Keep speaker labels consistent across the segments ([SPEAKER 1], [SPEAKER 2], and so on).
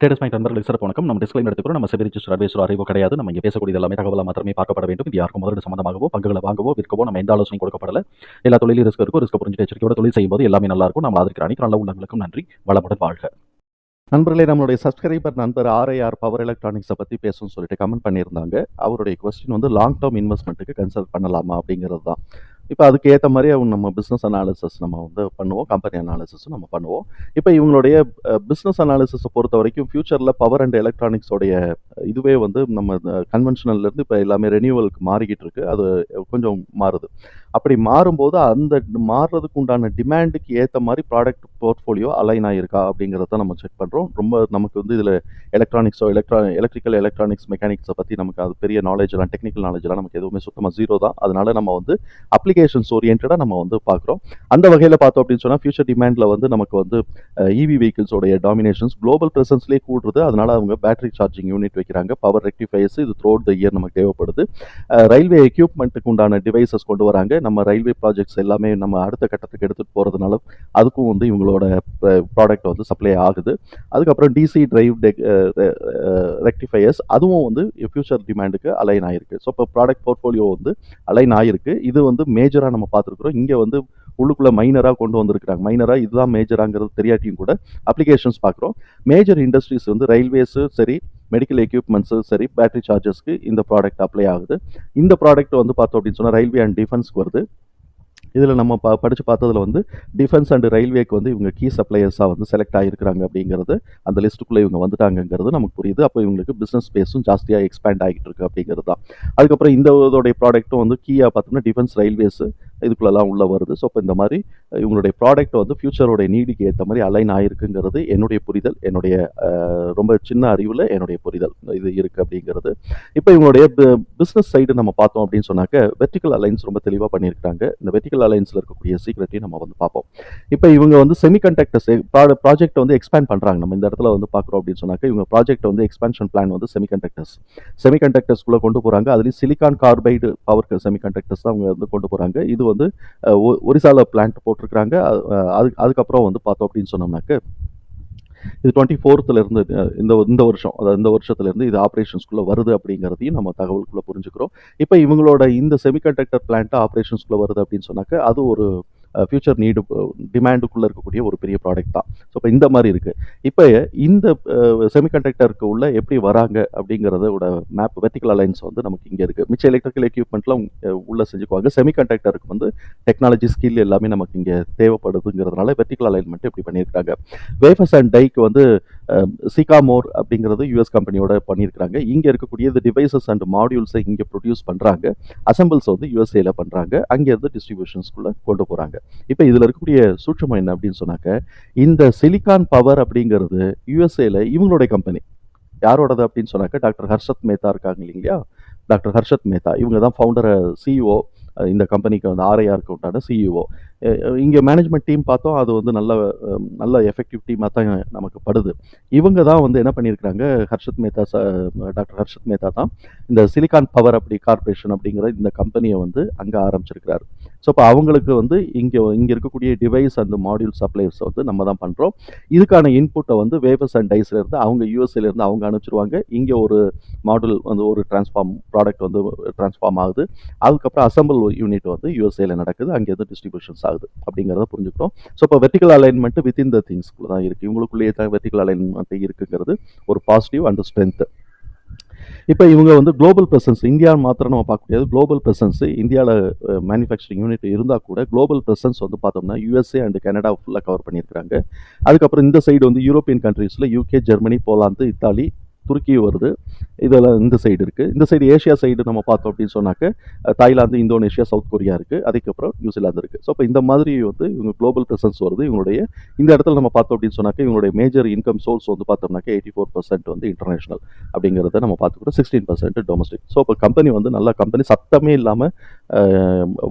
[SPEAKER 1] Traders point நண்பர்களுக்கு சிறப்பு வணக்கம். நம்ம டிஸ்கிளைம் எடுத்துக்கிறோம் நம்ம செபி ரிஜிஸ்டர் அட்வைசர் அறிவோ கிடையாது. நம்ம இங்கே பேசக்கூடிய எல்லாமே தகவலாக மாத்திரமே பார்க்கப்பட வேண்டும். இது யாருக்கும் முதலீடு சம்மந்தமாகவோ பங்குகளை வாங்கவோ விற்கவோ நம்ம எந்த ஆலோசனை கொடுக்கப்படல. எல்லா தொழிலும் ரிஸ்க் இருக்கும் ரிஸ்க் புரிஞ்சு எச்சரிக்கையோட தொழில் செய்யும்போது எல்லாமே நல்லா இருக்கும். நம்ம அதற்கு அனைத்து நல்ல உள்ளங்களுக்கும் நன்றி. வளமுடன் வாழ்க. நண்பர்களே நம்மளுடைய சப்ஸ்கிரைபர் நண்பர் ஆர்ஐஆர் பவர் எலக்ட்ரானிக்ஸை பற்றி பேசணும்னு சொல்லிட்டு கமெண்ட் பண்ணியிருந்தாங்க. அவருடைய கொஸ்டின் வந்து லாங் டேர்ம் இன்வெஸ்ட்மெண்ட்டுக்கு கன்சல்ட் பண்ணலாமா அப்படிங்கிறது தான். இப்போ அதுக்கு ஏற்ற மாதிரி அவங்க நம்ம பிஸ்னஸ் அனாலிசிஸ் நம்ம வந்து பண்ணுவோம். கம்பெனி அனாலிசிஸும் நம்ம பண்ணுவோம். இப்போ இவங்களுடைய பிஸ்னஸ் அனாலிசிஸை பொறுத்த வரைக்கும் ஃபியூச்சரில் பவர் அண்ட் எலக்ட்ரானிக்ஸோடைய இதுவே வந்து நம்ம கன்வென்ஷனல்லேருந்து இப்போ எல்லாமே ரெனியூவலுக்கு மாறிக்கிட்டு இருக்கு. அது கொஞ்சம் மாறுது. அப்படி மாறும்போது அந்த மாறுறதுக்கு உண்டான டிமாண்டுக்கு ஏற்ற மாதிரி ப்ராடக்ட் போர்ட்ஃபோலியோ அலைன் ஆகிருக்கா அப்படிங்கிறத நம்ம செக் பண்ணுறோம் ரொம்ப நமக்கு வந்து இதில் எலக்ட்ரானிக்ஸோ எலக்ட்ரா எலக்ட்ரிக்கல் எலக்ட்ரானிக்ஸ் மெக்கானிக்ஸை பற்றி நமக்கு அது பெரிய நாலேஜ்லாம் டெக்னிக்கல் நாலேஜ்லாம் நமக்கு எதுவுமே சுத்தமாக ஜீரோ தான். அதனால நம்ம வந்து அப்ளிகேஷன்ஸ் ஓரியன்டாக நம்ம வந்து பார்க்குறோம். அந்த வகையில் பார்த்தோம் அப்படின்னு சொன்னால் ஃபியூச்சர் டிமாண்டில் வந்து நமக்கு வந்து இவி வெஹிக்கிள்ஸோடைய டாமினேஷன்ஸ் குளோபல் ப்ரெசன்ஸ்லேயே கூடுறது. அதனால அவங்க பேட்டரி சார்ஜிங் யூனிட் வைக்கிறாங்க. பவர் ரெக்டிஃபைஸ் இது த்ரூ த இயர் நமக்கு தேவைப்படுது. ரயில்வே எக்யூப்மெண்ட்டுக்கு உண்டான டிவைசஸ் கொண்டு வராங்க. நம்ம ரயில்வே ப்ராஜெக்ட்ஸ் எல்லாமே நம்ம அடுத்த கட்டத்துக்கு எடுத்துகிட்டு போகிறதுனால அதுக்கும் வந்து இவங்களோட ப்ராடக்ட் வந்து சப்ளை ஆகுது. அதுக்கப்புறம் டிசி டிரைவ் ரெக்டிஃபையர்ஸ் அதுவும் வந்து ஃபியூச்சர் டிமாண்டுக்கு அலைன் ஆயிருக்கு. ஸோ இப்போ ப்ராடக்ட் போர்ட்ஃபோலியோ வந்து அலைன் ஆகிருக்கு இது வந்து மேஜராக நம்ம பார்த்துருக்குறோம். இங்கே வந்து உள்ளுக்குள்ளே மைனராக கொண்டு வந்திருக்கிறாங்க. மைனராக இதுதான் மேஜராங்கிறது தெரியாட்டியும் கூட அப்ளிகேஷன்ஸ் பார்க்குறோம். மேஜர் இண்டஸ்ட்ரீஸ் வந்து ரயில்வேஸு சரி மெடிக்கல் எக்யூப்மெண்ட்ஸு சரி பேட்டரி சார்ஜஸ்க்கு இந்த ப்ராடக்ட் அப்ளை ஆகுது. இந்த ப்ராடக்ட் வந்து பார்த்தோம் அப்படின்னு சொன்னால் ரயில்வே அண்ட் டிஃபென்ஸ்க்கு வருது. இதில் நம்ம ப படித்து பார்த்ததுல வந்து டிஃபென்ஸ் அண்ட் ரயில்வேக்கு வந்து இவங்க கீ சப்ளையர்ஸாக வந்து செலக்ட் ஆகிருக்கிறாங்க அப்படிங்கிறது அந்த லிஸ்ட்டுக்குள்ளே இவங்க வந்துட்டாங்கங்கிறது நமக்கு புரியுது. அப்போ இவங்களுக்கு பிஸ்னஸ் ஸ்பேஸும் ஜாஸ்தியாக எக்ஸ்பேண்ட் ஆகிட்டு இருக்கு அப்படிங்கிறது தான். அதுக்கப்புறம் இந்த இதோடைய ப்ராடக்ட்டும் வந்து கீயாக பார்த்தோம்னா டிஃபென்ஸ் ரயில்வேஸு இதுக்குள்ளெல்லாம் உள்ளே வருது. ஸோ இப்போ இந்த மாதிரி இவங்களுடைய ப்ராடக்ட் வந்து ஃபியூச்சரோடைய நீடிக்கு ஏற்ற மாதிரி அலைன் ஆகிருக்குங்கிறது என்னுடைய புரிதல் என்னுடைய ரொம்ப சின்ன அறிவில் என்னுடைய புரிதல். இது இருக்குது அப்படிங்கிறது. இப்போ இவங்களுடைய பிஸ்னஸ் சைடு நம்ம பார்த்தோம் அப்படின்னு சொன்னாக்க வெர்டிக்கல் அலைன்ஸ் ரொம்ப தெளிவாக பண்ணியிருக்காங்க இந்த வெர்டிக்கல் அலைன்ஸில் இருக்கக்கூடிய சீக்ரெட்டையும் நம்ம வந்து பார்ப்போம். இப்போ இவங்க வந்து செமிகண்டக்டர்ஸ் ப்ராஜெக்ட் வந்து எக்ஸ்பேண்ட் பண்ணுறாங்க நம்ம இந்த இடத்துல வந்து பார்க்குறோம் அப்படின்னு சொன்னாக்க இவங்க ப்ராஜெக்ட் வந்து எக்ஸ்பேன்ஷன் பிளான் வந்து செமிகண்டக்டர்ஸ் செமிகண்டக்டர்ஸ்குள்ளே கொண்டு போகிறாங்க அதுலேயும் சிலிகான் கார்பைடு பவர் செமிகண்டக்டர்ஸ் தான் அவங்க வந்து கொண்டு போகிறாங்க இது வந்து ஒரிசால பிளான்ட் போட்டிருக்கிறாங்க. அது அதுக்கப்புறம் வந்து பார்த்தோம் அப்படின்னு சொன்னோம்னாக்க இது டுவெண்ட்டி ஃபோர்த்துலேருந்து இந்த இந்த வருஷம் அதாவது இந்த வருஷத்துலேருந்து இது ஆப்ரேஷன்ஸ்குள்ளே வருது அப்படிங்கிறதையும் நம்ம தகவலுக்குள்ளே புரிஞ்சுக்கிறோம். இப்போ இவங்களோட இந்த செமிகண்டக்டர் பிளான்ட்டு ஆப்ரேஷன்ஸ்குள்ளே வருது அப்படின்னு சொன்னாக்க அது ஒரு ஃபியூச்சர் நீடு டிமாண்டுக்குள்ளே இருக்கக்கூடிய ஒரு பெரிய ப்ராடக்ட் தான். ஸோ இப்போ இந்த மாதிரி இருக்குது இப்போ இந்த செமிகண்டக்டருக்கு உள்ள எப்படி வராங்க அப்படிங்கிறதோட மேப் வெர்டிக்கல் அலைன்ஸ் வந்து நமக்கு இங்கே இருக்குது மிச்ச எலக்ட்ரிக்கல் எக்யூப்மெண்ட்லாம் உள்ளே செஞ்சுக்குவாங்க. செமிகண்டக்டருக்கு வந்து டெக்னாலஜி ஸ்கில் எல்லாமே நமக்கு இங்கே தேவைப்படுதுங்கிறதுனால வெர்டிக்கல் அலைன்மெண்ட் இப்படி பண்ணியிருக்காங்க. வேஃபர்ஸ் அண்ட் டைக்கு வந்து சிகாமோர் அப்படிங்கிறது யூஎஸ் கம்பெனியோட பண்ணியிருக்கிறாங்க. இங்கே இருக்கக்கூடிய இந்த டிவைசஸ் அண்ட் மாடியூல்ஸை இங்கே ப்ரொடியூஸ் பண்ணுறாங்க அசம்பிள்ஸ் வந்து யூஎஸ்ஏல பண்ணுறாங்க அங்கேருந்து டிஸ்ட்ரிபியூஷன்ஸ்குள்ளே கொண்டு போகிறாங்க இப்போ இதில் இருக்கக்கூடிய சூட்சமம் என்ன அப்படின்னு சொன்னாக்க இந்த சிலிகான் பவர் அப்படிங்கிறது யூஎஸ்ஏல இவங்களுடைய கம்பெனி யாரோடது அப்படின்னு சொன்னாக்க டாக்டர் ஹர்ஷத் மேத்தா இருக்காங்க இல்லைங்களா? டாக்டர் ஹர்ஷத் மேத்தா. இவங்க தான் ஃபவுண்டர் சிஇஓ இந்த கம்பெனிக்கு வந்து ஆர்ஐஆருக்கு உண்டான சிஇஓ இங்கே மேனேஜ்மெண்ட் டீம் பார்த்தோம் அது வந்து நல்ல நல்ல எஃபெக்டிவ் டீமாக தான் நமக்கு படுது. இவங்க தான் வந்து என்ன பண்ணியிருக்கிறாங்க ஹர்ஷத் மேத்தா டாக்டர் ஹர்ஷத் மேத்தா தான் இந்த சிலிகான் பவர் அப்படி கார்பரேஷன் அப்படிங்கிற இந்த கம்பெனியை வந்து அங்கே ஆரம்பிச்சிருக்கிறாரு. ஸோ இப்போ அவங்களுக்கு வந்து இங்கே இங்கே இருக்கக்கூடிய டிவைஸ் அந்த மாடியூல் சப்ளைஸ் வந்து நம்ம தான் பண்ணுறோம் இதுக்கான இன்புட்டை வந்து வேவஸ் அண்ட் டைஸ்லேருந்து அவங்க யூஎஸ்ஏலேருந்து அவங்க அனுப்பிச்சிருவாங்க. இங்கே ஒரு மாடல் வந்து ஒரு டிரான்ஸ்ஃபார்ம் ப்ராடக்ட் வந்து டிரான்ஸ்ஃபார்ம் ஆகுது. அதுக்கப்புறம் அசம்பிள் யூனிட் வந்து யூஎஸ்ஏல நடக்குது. அங்கேருந்து டிஸ்ட்ரிபியூஷன்ஸ் ஆகுது. அப்படிங்கிறத புரிஞ்சுக்கிறோம் ஸோ இப்போ வெர்டிக்கல் அலைன்மெண்ட் வித்தின் த திங்ஸ்க்குள்ள தான் இருக்குது இவங்களுக்குள்ளேயே தான் வெர்டிக்கல் அலைன்மெண்ட் இருக்குங்கிறது ஒரு பாசிட்டிவ் அண்ட் ஸ்ட்ரென்த்து இப்போ இவங்க வந்து குளோபல் ப்ரெசன்ஸ் இந்தியா மாத்திரம் நம்ம பார்க்க முடியாது. குளோபல் ப்ரெசன்ஸ் இந்தியாவில் மேனுஃபேக்சரிங் யூனிட் இருந்தால் கூட குளோபல் ப்ரெசன்ஸ் வந்து பார்த்தோம்னா யூஎஸ்ஏ அண்ட் கனடா ஃபுல்லாக கவர் பண்ணியிருக்காங்க அதுக்கப்புறம் இந்த சைடு வந்து யூரோப்பியன் கண்ட்ரீஸில் யூகே ஜெர்மனி போலாந்து இத்தாலி துருக்கி வருது. இதெல்லாம் இந்த சைடு இருக்குது இந்த சைடு ஏஷியா சைடு நம்ம பார்த்தோம் அப்படின்னு சொன்னாக்க தாய்லாந்து இந்தோனேஷியா சவுத் கொரியா இருக்குது அதுக்கப்புறம் நியூசிலாந்து இருக்குது ஸோ இப்போ இந்த மாதிரி வந்து இவங்க குளோபல் ப்ரெசன்ஸ் வருது. இவங்களுடைய இந்த இடத்துல நம்ம பார்த்தோம் அப்படின்னு சொன்னாக்க இவங்களுடைய மேஜர் இன்கம் சோர்ஸ் வந்து பார்த்தோம்னாக்க எயிட்டி ஃபோர் பர்சன்ட் வந்து இன்டர்நேஷனல் அப்படிங்கிறத நம்ம பார்த்துக்கிறோம் சிக்ஸ்டீன் பர்சன்ட் டொமஸ்டிக் ஸோ இப்போ கம்பெனி வந்து நல்ல கம்பெனி சத்தமே இல்லாமல்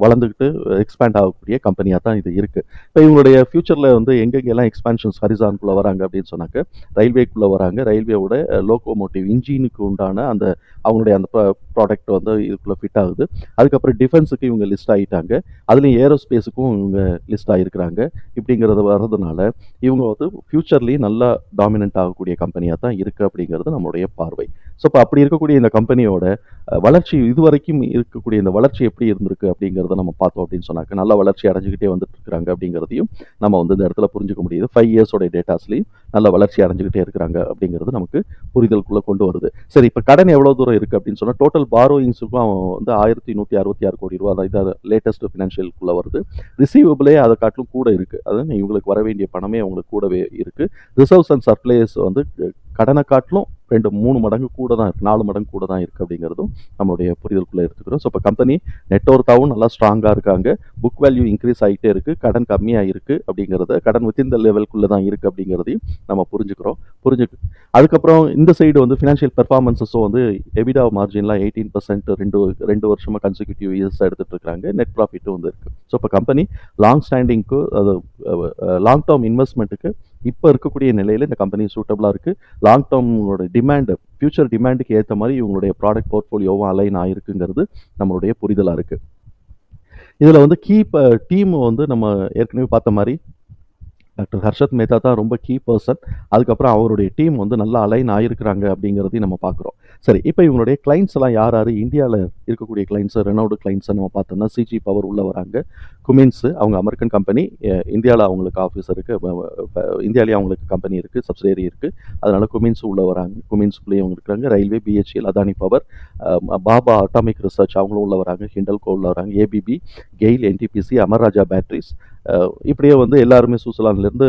[SPEAKER 1] வளர்ந்துக்கிட்டு எக்ஸ்பேண்ட் ஆகக்கூடிய கம்பெனியாக தான் இது இருக்குது இப்போ இவங்களுடைய ஃபியூச்சரில் வந்து எங்கெங்கெல்லாம் எக்ஸ்பேன்ஷன்ஸ் ஹரிசான்குள்ளே வராங்க அப்படின்னு சொன்னாக்க ரயில்வேக்குள்ளே வராங்க. ரயில்வேவோட லோகோமோட்டிவ் இன்ஜினுக்கு உண்டான அந்த அவங்களுடைய அந்த ப்ராடக்ட் வந்து இதுக்குள்ளே ஃபிட் ஆகுது. அதுக்கப்புறம் டிஃபென்ஸுக்கு இவங்க லிஸ்ட் ஆகிட்டாங்க அதுலேயும் ஏரோஸ்பேஸுக்கும் இவங்க லிஸ்ட் ஆகிருக்கிறாங்க இப்படிங்கிறது வர்றதுனால இவங்க வந்து ஃப்யூச்சர்லேயும் நல்லா டாமினன்ட் ஆகக்கூடிய கம்பெனியாக தான் இருக்குது அப்படிங்கிறது நம்மளுடைய பார்வை. ஸோ இப்போ அப்படி இருக்கக்கூடிய இந்த கம்பெனியோட வளர்ச்சி இதுவரைக்கும் இருக்கக்கூடிய இந்த வளர்ச்சி எப்படி இருந்திருக்கு அப்படிங்கிறத நம்ம பார்த்தோம் அப்படின்னு சொன்னாக்க நல்ல வளர்ச்சி அடைஞ்சிக்கிட்டே வந்துட்டு இருக்கிறாங்க அப்படிங்கிறதையும் நம்ம வந்து இந்த இடத்துல புரிஞ்சுக்க முடியுது. ஃபைவ் இயர்ஸோட டேட்டாஸ்லையும் நல்ல வளர்ச்சி அடைஞ்சிக்கிட்டே இருக்கிறாங்க அப்படிங்கிறது நமக்கு புரிதலுக்குள்ளே கொண்டு வருது. சரி இப்போ கடன் எவ்வளோ தூரம் இருக்குது அப்படின்னு சொன்னால் டோட்டல் பாரோயிங்ஸுக்கும் அவன் வந்து ஆயிரத்தி நூற்றி அறுபத்தி ஆறு கோடி ரூபா தான். இதாக லேட்டஸ்ட் ஃபினான்ஷியலுக்குள்ளே வருது. ரிசீவபிளே அதை காட்டிலும் கூட இருக்குது அதாவது இவங்களுக்கு வர வேண்டிய பணமே அவங்களுக்கு கூடவே இருக்குது ரிசர்வ்ஸ் அண்ட் சர்ப்ளைஸ் வந்து கடனை காட்டிலும் ரெண்டு மூணு மடங்கு கூட தான் இருக்குது நாலு மடங்கு கூட தான் இருக்குது அப்படிங்கிறதும் நம்மளுடைய புரிதலுக்குள்ளே எடுத்துக்கிறோம். ஸோ இப்போ கம்பெனி நெட்ஒர்த்தாவும் நல்லா ஸ்ட்ராங்காக இருக்காங்க. புக் வேல்யூ இன்க்ரீஸ் ஆகிட்டே இருக்குது கடன் கம்மியாக இருக்குது அப்படிங்கிறத கடன் வித்தின் த லெவலுக்குள்ளே தான் இருக்குது அப்படிங்கிறதையும் நம்ம புரிஞ்சுக்கிறோம். புரிஞ்சு அதுக்கப்புறம் இந்த சைடு வந்து ஃபினான்ஷியல் பெர்ஃபார்மன்ஸஸும் வந்து எபிடா மார்ஜின்லாம் எயிட்டீன் பர்சன்ட் ரெண்டு ரெண்டு வருஷமாக கன்சிக்யூட்டிவ் இயர்ஸ் எடுத்துகிட்டு இருக்காங்க. நெட் ப்ராஃபிட்டும் வந்து இருக்குது ஸோ இப்போ கம்பெனி லாங் ஸ்டாண்டிங்க்கு அது லாங் டேர்ம் இன்வெஸ்ட்மெண்ட்டுக்கு இப்போ இருக்கக்கூடிய நிலையில் இந்த கம்பெனி சூட்டபுளாக இருக்குது லாங் டேர்மோட டிமாண்டு ஃபியூச்சர் டிமாண்டுக்கு ஏற்ற மாதிரி இவங்களுடைய ப்ராடக்ட் போர்ட்ஃபோலியோவும் அலைன் ஆகிருக்குங்கிறது நம்மளுடைய புரிதலாக இருக்குது இதில் வந்து கீ டீம் வந்து நம்ம ஏற்கனவே பார்த்த மாதிரி டாக்டர் ஹர்ஷத் மேத்தா தான் ரொம்ப கீ பர்சன் அதுக்கப்புறம் அவருடைய டீம் வந்து நல்லா அலைன் ஆகிருக்கிறாங்க அப்படிங்கிறதையும் நம்ம பார்க்குறோம். சரி இப்போ இவங்களுடைய கிளைண்ட்ஸ் எல்லாம் யார் யார்? இந்தியாவில் இருக்கக்கூடிய கிளைண்ட்ஸ் ரெனோடு கிளைண்ட்ஸை நம்ம பார்த்தோம்னா சிஜி பவர் உள்ள வராங்க. குமின்ஸ் அவங்க அமெரிக்கன் கம்பெனி இந்தியாவில் அவங்களுக்கு ஆஃபீஸ் இருக்குது இந்தியாவிலேயே அவங்களுக்கு கம்பெனி இருக்குது சப்சிடரி இருக்குது அதனால் குமின்ஸ் உள்ள வராங்க. குமின்ஸ்குள்ளேயே அவங்க இருக்கிறாங்க. Railway BHEL Adani power Bhabha atomic research அவங்களும் உள்ள வராங்க. ஹிண்டல்கோ உள்ள வராங்க. ABB GAIL NTPC Amara Raja batteries இப்படியே வந்து எல்லாருமே சுவிட்சர்லாந்துலேருந்து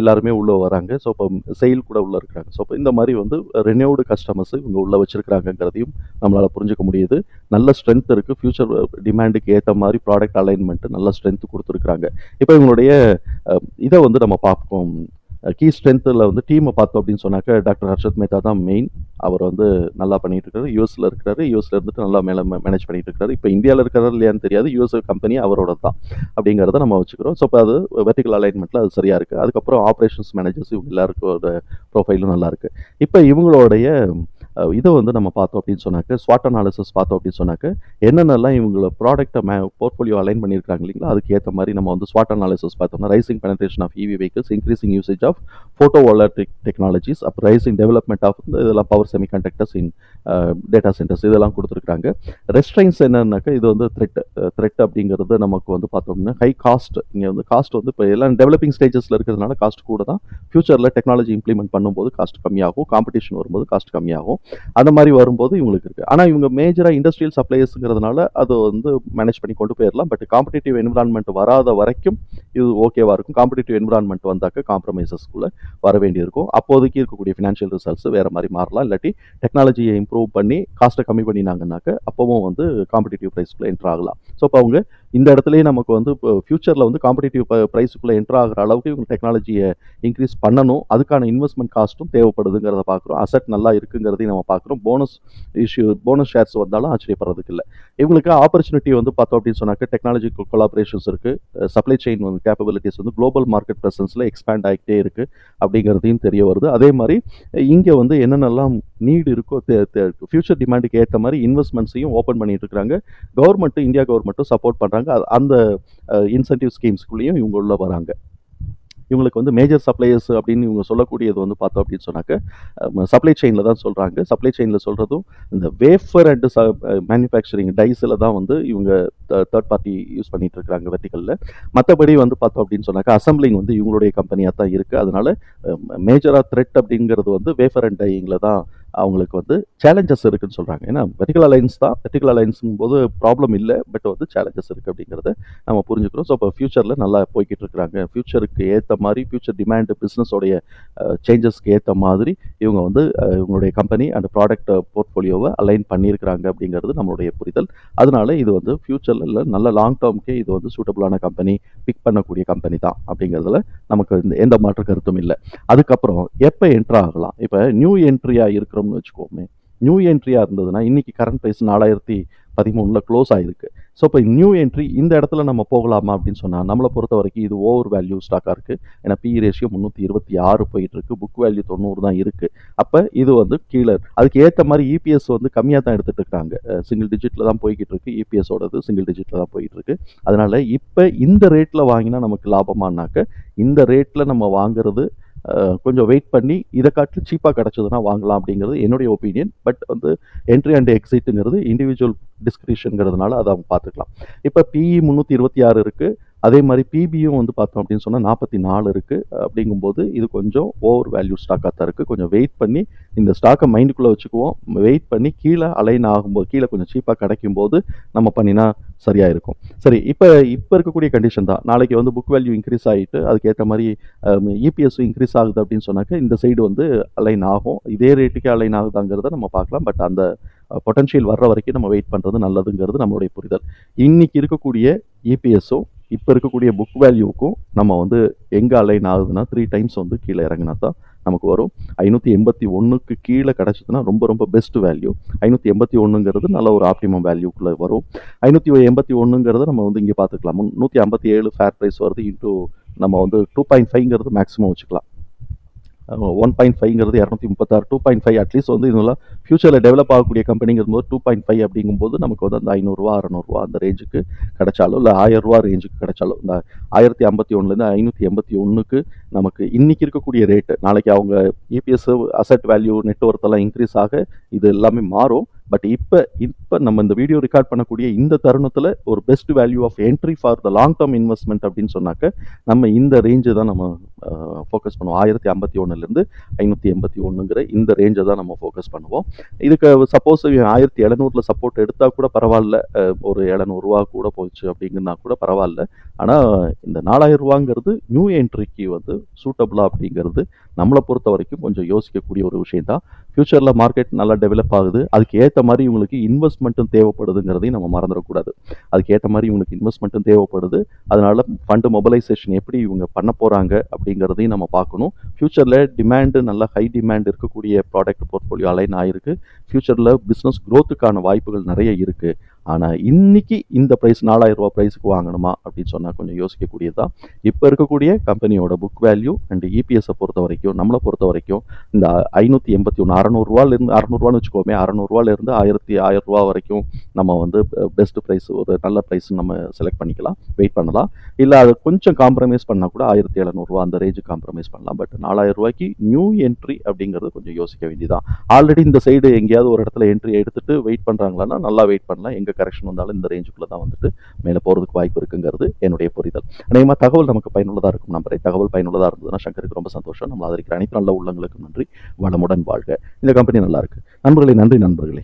[SPEAKER 1] எல்லாருமே உள்ளே வராங்க. ஸோ இப்போ செயல் கூட உள்ளே இருக்கிறாங்க. ஸோ இப்போ இந்த மாதிரி வந்து ரெனியூடு கஸ்டமர்ஸ் இவங்க உள்ளே வச்சிருக்கிறாங்கங்கிறதையும் நம்மளால் புரிஞ்சுக்க முடியுது. நல்ல ஸ்ட்ரென்த் இருக்குது ஃபியூச்சர் டிமாண்டுக்கு ஏற்ற மாதிரி ப்ராடக்ட் அலைன்மெண்ட்டு நல்ல ஸ்ட்ரென்த் கொடுத்துருக்குறாங்க. இப்போ இவங்களுடைய இதை வந்து நம்ம பார்ப்போம். கீ ஸ்ட்ரென்த்தில் வந்து டீமை பார்த்தோம் அப்படின்னு சொன்னாக்க டாக்டர் ஹர்ஷத் மேத்தா தான் மெயின் அவர் வந்து நல்லா பண்ணிட்டு இருக்காரு. யூஎஸ்ல இருக்கிறாரு. யூஎஸ்ல இருந்துட்டு நல்லா மேலே மேனேஜ் பண்ணிட்டு இருக்காரு. இப்போ இந்தியாவில் இருக்கிறாரு இல்லையான்னு தெரியாது. யூஎஸ் கம்பெனி அவரோட தான் அப்படிங்கிறத நம்ம வச்சுக்கிறோம். ஸோ இப்போ அது வெர்டிகல் அலைன்மெண்ட்டில் அது சரியாக இருக்குது அதுக்கப்புறம் ஆப்ரேஷன்ஸ் மேனேஜர்ஸ் இவங்க எல்லாருக்கும் ப்ரொஃபைலும் நல்லா இருக்கு. இப்போ இவங்களுடைய இதை வந்து நம்ம பார்த்தோம் அப்படின்னு சொன்னாக்க ஸ்வாட் அனாலிசிஸ் பார்த்தோம் அப்படின்னு சொன்னாக்க என்னென்னலாம் இவங்கள ப்ராடக்ட்டை மே போர்ட்ஃபோலியோ அலைன் பண்ணியிருக்காங்க இல்லைங்களா அதுக்கு ஏற்ற மாதிரி நம்ம வந்து ஸ்வாட் அனாலிசிஸ் பார்த்தோம்னா rising penetration of EV vehicles increasing usage of photo voltaic technologies அப்புறம் ரைசிங் டெவலப்மெண்ட் ஆஃப் இதெல்லாம் power semiconductors in data centers இதெல்லாம் கொடுத்துருக்காங்க ரெஸ்ட்ரைன்ஸ் என்னன்னாக்கா இது வந்து த்ரெட் த்ரெட் அப்படிங்கிறது நமக்கு வந்து பார்த்தோம்னா ஹை காஸ்ட் இங்கே வந்து காஸ்ட் வந்து இப்போ எல்லாம் டெவலப்பிங் ஸ்டேஜஸில் இருக்கிறதுனால காஸ்ட் கூட தான். ஃபியூச்சரில் டெக்னாலஜி இம்ப்ளிமெண்ட் பண்ணும்போது காஸ்ட் கம்மியாகும் காம்படிஷன் வரும்போது காஸ்ட் கம்மியாகும். அந்த மாதிரி வரும்போது இவங்களுக்கு இருக்குது ஆனால் இவங்க மேஜராக இண்டஸ்ட்ரியல் சப்ளையர்ஸுங்கிறதுனால அது வந்து மேனேஜ் பண்ணி கொண்டு போயிடலாம் பட் காம்படிட்டிவ் என்விரான்மெண்ட் வராத வரைக்கும் இது ஓகேவாக இருக்கும். காம்படிட்டிவ் என்விரான்மெண்ட் வந்தாக்க காம்ப்ரமைசஸ்க்குள்ளே வர வேண்டியிருக்கும். அப்போதைக்கு இருக்கக்கூடிய ஃபினான்ஷியல் ரிசல்ட்ஸ் வேறு மாதிரி மாறலாம். இல்லாட்டி டெக்னாலஜியை இம்ப்ரூவ் பண்ணி காஸ்ட்டை கம்மி பண்ணினாங்கன்னாக்க அப்போவும் வந்து காம்படிட்டிவ் ப்ரைஸ்க்குள்ளே என்ட்ரு ஆகலாம். ஸோ இப்போ அவங்க இந்த இடத்துலயே நமக்கு வந்து இப்போ ஃபியூச்சரில் வந்து காம்படிட்டிவ் ப்ரைஸுக்குள்ளே என்ட்ரு ஆகிற அளவுக்கு இவங்க டெக்னாலஜியை இன்க்ரீஸ் பண்ணணும். அதுக்கான இன்வெஸ்ட்மெண்ட் காஸ்ட்டும் தேவைப்படுதுங்கிறத பார்க்குறோம் அசட் நல்லா இருக்குங்கிறதையும் நம்ம பார்க்குறோம் போனஸ் இஷ்யூ போனஸ் ஷேர்ஸ் வந்தாலும் ஆச்சரியப்படுறதுக்கு இல்லை. இவங்களுக்கு ஆப்பர்ச்சுனிட்டி வந்து பார்த்தோம் அப்படின்னு சொன்னாக்க டெக்னாலஜி கொலாபரேஷன்ஸ் இருக்குது சப்ளை செயின் வந்து கேப்பபிலிட்டிஸ் வந்து குளோபல் மார்க்கெட் ப்ரெசன்ஸில் எக்ஸ்பேண்ட் ஆகிட்டே இருக்குது அப்படிங்கிறதையும் தெரிய வருது. அதே மாதிரி இங்கே வந்து என்னென்னலாம் நீடு இருக்கோ ஃபியூச்சர் டிமாண்டுக்கு ஏற்ற மாதிரி இன்வெஸ்ட்மெண்ட்ஸையும் ஓப்பன் பண்ணிட்டு இருக்கிறாங்க கவர்மெண்ட்டும் இந்தியா கவர்மெண்ட்டும் சப்போர்ட் பண்ணுறாங்க அந்த இன்சென்டிவ் ஸ்கீம்ஸ்குள்ளேயும் இவங்க உள்ள வராங்க. இவங்களுக்கு வந்து மேஜர் சப்ளையர்ஸ் அப்படின்னு இவங்க சொல்லக்கூடியது வந்து பார்த்தோம் அப்படின்னு சொன்னாக்க சப்ளை செயினில் தான் சொல்கிறாங்க சப்ளை செயினில் சொல்கிறதும் இந்த வேஃபர் அண்ட் ச மேனுஃபேக்சரிங் டைஸில் தான் வந்து இவங்க தேர்ட் பார்ட்டி யூஸ் பண்ணிட்டு இருக்காங்க வெர்டிக்கலில் மற்றபடி வந்து பார்த்தோம் அப்படின்னு சொன்னாக்க அசம்பிளிங் வந்து இவங்களுடைய கம்பெனியாக தான் இருக்குது அதனால மேஜராக த்ரெட் அப்படிங்கிறது வந்து வேஃபர் அண்ட் டையிங்கில் தான் அவங்களுக்கு வந்து சேலஞ்சஸ் இருக்குன்னு சொல்கிறாங்க ஏன்னா வெர்டிகல் அலைன்ஸ் தான். வெர்டிகல் அலைன்ஸுங்கும் போது ப்ராப்ளம் இல்லை பட் வந்து சேலஞ்சஸ் இருக்குது அப்படிங்கிறத நம்ம புரிஞ்சுக்கிறோம். ஸோ இப்போ ஃபியூச்சரில் நல்லா போய்கிட்டு இருக்கிறாங்க. ஃபியூச்சருக்கு ஏற்ற மாதிரி ஃபியூச்சர் டிமாண்டு பிஸ்னஸோடைய சேஞ்சஸ்க்கு ஏற்ற மாதிரி இவங்க வந்து இவங்களுடைய கம்பெனி அண்ட் ப்ராடக்ட் போர்ட்ஃபோலியோவை அலைன் பண்ணியிருக்கிறாங்க அப்படிங்கிறது நம்மளுடைய புரிதல். அதனால இது வந்து ஃபியூச்சரில் நல்ல லாங் டேர்ம்க்கே இது வந்து சூட்டபுளான கம்பெனி பிக் பண்ணக்கூடிய கம்பெனி தான் அப்படிங்கிறதுல நமக்கு இந்த எந்த மாற்று கருத்தும் இல்லை. அதுக்கப்புறம் எப்போ என்ட்ரு ஆகலாம்? இப்போ நியூ என்ட்ரியாக இருக்கிறோம்னு வச்சுக்கோமே. நியூ என்ட்ரியாக இருந்ததுன்னா இன்னைக்கு கரண்ட் ப்ரைஸ் நாலாயிரத்தி பதிமூணில் க்ளோஸ் ஆயிருக்கு. ஸோ இப்போ நியூ என்ட்ரி இந்த இடத்துல நம்ம போகலாமா அப்படின்னு சொன்னால் நம்மளை பொறுத்த வரைக்கும் இது ஓவர் வேல்யூ ஸ்டாக்காக இருக்குது ஏன்னா பி ரேஷியோ முந்நூற்றி இருபத்தி ஆறு போயிட்டுருக்கு புக் வேல்யூ தொண்ணூறு தான் இருக்குது அப்போ இது வந்து கீழே அதுக்கு ஏற்ற மாதிரி இபிஎஸ் வந்து கம்மியாக தான் எடுத்துகிட்டு இருக்காங்க. சிங்கிள் டிஜிட்டில் தான் போய்கிட்டு இருக்கு. இபிஎஸோடது சிங்கிள் டிஜிட்டில் தான் போயிட்டு இருக்கு. அதனால் இப்போ இந்த ரேட்டில் வாங்கினா நமக்கு லாபமானாக்க இந்த ரேட்டில் நம்ம வாங்குறது கொஞ்சம் வெயிட் பண்ணி இதை காட்டிலும் சீப்பாக கிடச்சதுன்னா வாங்கலாம் அப்படிங்கிறது என்னுடைய ஒப்பீனியன் பட் வந்து என்ட்ரி அண்ட் எக்ஸிட்டுங்கிறது இண்டிவிஜுவல் டிஸ்கிரிப்ஷனுங்கிறதுனால அதை அவங்க பார்த்துக்கலாம். இப்போ பிஇ முந்நூற்றி இருபத்தி ஆறு இருக்குது அதே மாதிரி பிபியும் வந்து பார்த்தோம் அப்படின்னு சொன்னால் நாற்பத்தி நாலு இருக்குது அப்படிங்கும்போது இது கொஞ்சம் ஓவர் வேல்யூ ஸ்டாக்காக தான் இருக்குது கொஞ்சம் வெயிட் பண்ணி இந்த ஸ்டாக்கை மைண்டுக்குள்ளே வச்சுக்குவோம். வெயிட் பண்ணி கீழே அலைன் ஆகும்போது கீழே கொஞ்சம் சீப்பாக கிடைக்கும் போது நம்ம பண்ணினா சரியாக இருக்கும். சரி இப்போ இப்போ இருக்கக்கூடிய கண்டிஷன் தான். நாளைக்கு வந்து புக் வேல்யூ இன்க்ரீஸ் ஆகிட்டு அதுக்கேற்ற மாதிரி இபிஎஸ்ஸும் இன்க்ரீஸ் ஆகுது அப்படின்னு சொன்னாக்க இந்த சைடு வந்து அலைன் ஆகும். இதே ரேட்டுக்கே அலைன் ஆகுதாங்கிறத நம்ம பார்க்கலாம். பட் அந்த பொட்டன்ஷியல் வர்ற வரைக்கும் நம்ம வெயிட் பண்ணுறது நல்லதுங்கிறது நம்மளுடைய புரிதல். இன்றைக்கி இருக்கக்கூடிய இபிஎஸும் இப்போ இருக்கக்கூடிய புக் வேல்யூவுக்கும் நம்ம வந்து எங்கே அலைன் ஆகுதுன்னா த்ரீ டைம்ஸ் வந்து கீழே இறங்கினா தான் நமக்கு வரும். ஐநூற்றி எண்பத்தி ஒன்றுக்கு கீழே கிடச்சிதுன்னா ரொம்ப ரொம்ப பெஸ்ட் வேல்யூ ஐநூற்றி எண்பத்தி ஒன்றுங்கிறது நல்ல ஒரு ஆப்டிமம் வேல்யூக்குள்ளே வரும். ஐநூற்றி எண்பத்தி ஒன்றுங்கிறத நம்ம வந்து இங்கே பார்த்துக்கலாம். நூற்றி ஐம்பத்தி ஏழு ஃபேர் ப்ரைஸ் வருது இன்ட்டு நம்ம வந்து டூ பாயிண்ட் ஃபைவ்ங்கிறது மேக்ஸிமம் வச்சுக்கலாம். ஒன் பாயிண்ட் ஃபைவ்ங்கிறது இரநூத்தி முப்பத்தாறு டூ பாயிண்ட் ஃபைவ் அட்லீஸ்ட் வந்து இதெல்லாம் ஃபியூச்சரில் டெவலப் ஆகக்கூடிய கம்பெனிங்கும் போது டூ பாயிண்ட் ஃபைவ் அப்படிங்கும்போது நமக்கு வந்து அந்த ஐநூறுரூவா அறநூறுவா அந்த ரேஞ்சுக்கு கிடைச்சாலும் இல்லை ஆயிரரூவா ரேஞ்சுக்கு கிடைச்சாலும் இந்த ஆயிரத்தி ஐம்பத்தி ஒன்றுலேருந்து ஐநூற்றி எண்பத்தி ஒன்றுக்கு நமக்கு இன்றைக்கி இருக்கக்கூடிய ரேட்டு நாளைக்கு அவங்க EPS asset value net worth எல்லாம் இன்க்ரீஸ் ஆக இது எல்லாமே மாறும். பட் இப்போ இப்போ நம்ம இந்த வீடியோ ரெக்கார்ட் பண்ணக்கூடிய இந்த தருணத்தில் ஒரு best value of entry for the long term investment அப்படின்னு சொன்னாக்க நம்ம இந்த ரேஞ்சு தான் நம்ம ஃபோக்கஸ் பண்ணுவோம். ஆயிரத்தி ஐம்பத்தி ஒன்றுலேருந்து ஐநூற்றி எண்பத்தி ஒன்றுங்கிற இந்த ரேஞ்சை தான் நம்ம ஃபோக்கஸ் பண்ணுவோம். இதுக்கு சப்போஸ் ஆயிரத்தி எழுநூறில் சப்போர்ட் எடுத்தால் கூட பரவாயில்ல. ஒரு எழுநூறுவா கூட போச்சு அப்படிங்கன்னா கூட பரவாயில்ல. ஆனால் இந்த நாலாயிரம் ரூபாங்கிறது நியூ என்ட்ரிக்கு வந்து சூட்டபுளா அப்படிங்கிறது நம்மளை பொறுத்த வரைக்கும் கொஞ்சம் யோசிக்கக்கூடிய ஒரு விஷயம் தான் ஃப்யூச்சரில் மார்க்கெட் நல்லா டெவலப் ஆகுது. அதுக்கு ஏற்ற மாதிரி இவங்களுக்கு இன்வெஸ்ட்மெண்ட்டும் தேவைப்படுதுங்கிறதையும் நம்ம மறந்துடக்கூடாது. அதுக்கு ஏற்ற மாதிரி இவங்களுக்கு இன்வெஸ்ட்மெண்ட்டும் தேவைப்படுது. அதனால் ஃபண்டு மொபைலைசேஷன் எப்படி இவங்க பண்ண போகிறாங்க அப்படிங்கிறதையும் நம்ம பார்க்கணும். ஃப்யூச்சரில் டிமாண்டு நல்ல ஹை டிமாண்ட் இருக்கக்கூடிய ப்ராடக்ட் போர்ட்ஃபோலியோ அலைன் ஆகிருக்கு ஃப்யூச்சரில் பிஸ்னஸ் க்ரோத்துக்கான வாய்ப்புகள் நிறைய இருக்குது ஆனால் இன்னைக்கு இந்த ப்ரைஸ் நாலாயிரரூபா ப்ரைஸுக்கு வாங்கணுமா அப்படின்னு சொன்னால் கொஞ்சம் யோசிக்கக்கூடியது? தான் இப்போ இருக்கக்கூடிய கம்பெனியோட புக் வேல்யூ அண்ட் இபிஎஸ்ஸை பொறுத்த வரைக்கும் நம்மளை பொறுத்த வரைக்கும் இந்த ஐநூற்றி எண்பத்தி ஒன்று அறநூறுவாலேருந்து அறநூறுவான்னு வச்சுக்கோமே அறநூறுவாலேருந்து ஆயிரத்தி ஆயிரம் ரூபா வரைக்கும் நம்ம வந்து பெஸ்ட் ப்ரைஸ் ஒரு நல்ல ப்ரைஸ் நம்ம செலக்ட் பண்ணிக்கலாம் வெயிட் பண்ணலாம். இல்லை அதை கொஞ்சம் காம்ப்ரமைஸ் பண்ணால் கூட ஆயிரத்தி எழுநூறுவா அந்த ரேஞ்சு காம்ப்ரமைஸ் பண்ணலாம். பட் நாலாயிரம் ரூபாய்க்கு நியூ என்ட்ரி அப்படிங்கிறது கொஞ்சம் யோசிக்க வேண்டியதான் ஆல்ரெடி இந்த சைடு எங்கேயாவது ஒரு இடத்துல என்ட்ரி எடுத்துட்டு வெயிட் பண்ணுறாங்களான்னா நல்லா வெயிட் பண்ணலாம். எங்கே கரெக்ஷன் வந்தாலும் இந்த ரேஞ்சுக்குள்ளே தான் வந்துட்டு மேலே போகிறதுக்கு வாய்ப்பு இருக்குங்கிறது என்னுடைய புரிதல். அநேகமாக தகவல் நமக்கு பயனுள்ளதாக இருக்கும் நம்பரை தகவல் பயனுள்ளதாக இருந்ததுன்னா சங்கருக்கு ரொம்ப சந்தோஷம். நம்ம ஆதரிக்கிற அனைத்து நல்ல உள்ளங்களுக்கும் நன்றி. வளமுடன் வாழ்க. இந்த கம்பெனி நல்லா இருக்கு. நண்பர்களே நன்றி நண்பர்களே.